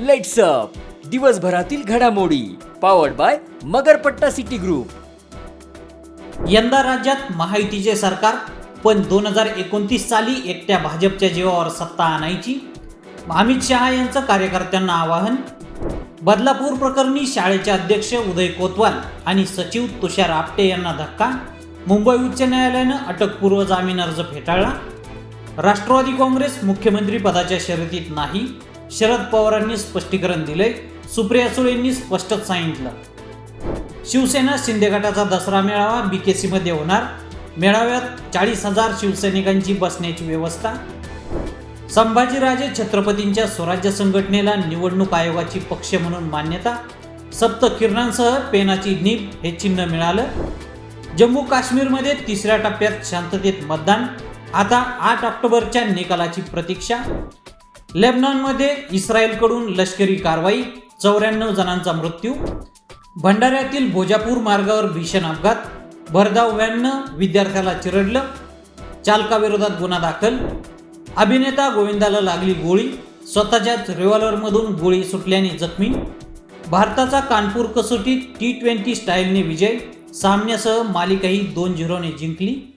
Let's up दिवसभरातील घडामोडी powered by Magarpatta city group यंदा राज्यात महायुतीचे सरकार पण दोन हजार एकोणतीस साली एकट्या भाजपच्या जीवावर सत्ता आणायची. अमित शहा यांचं कार्यकर्त्यांना आवाहन बदलापूर प्रकरणी शाळेचे अध्यक्ष उदय कोतवाल आणि सचिव तुषार आपटे यांना धक्का मुंबई उच्च न्यायालयानं अटकपूर्व जामीन अर्ज फेटाळला. राष्ट्रवादी काँग्रेस मुख्यमंत्री पदाच्या शर्यतीत नाही शरद पवारांनी स्पष्टीकरण दिलंय सुप्रिया सुळेंनी स्पष्टच सांगितलं. शिवसेना शिंदे गटाचा दसरा मेळावा बी के सीमध्ये होणार. मेळाव्यात चाळीस हजार शिवसैनिकांची बसण्याची व्यवस्था. संभाजीराजे छत्रपतींच्या स्वराज्य संघटनेला निवडणूक आयोगाची पक्ष म्हणून मान्यता. सप्त किरणांसह पेनाची नीब हे चिन्ह मिळालं. जम्मू काश्मीरमध्ये तिसऱ्या टप्प्यात शांततेत मतदान. आता आठ ऑक्टोबरच्या निकालाची प्रतीक्षा. लेबनॉनमध्ये इस्रायलकडून लष्करी कारवाई चौऱ्याण्णव जणांचा मृत्यू भंडाऱ्यातील भोजापूर मार्गावर भीषण अपघात भरधाव व्हॅननं विद्यार्थ्याला चिरडलं चालकाविरोधात गुन्हा दाखल अभिनेता गोविंदाला लागली गोळी स्वतःच्याच रिव्हॉल्वरमधून गोळी सुटल्याने जखमी भारताचा कानपूर कसोटीत टी ट्वेंटी स्टाईलने विजय सामन्यासह मालिकाही दोन झिरोने जिंकली.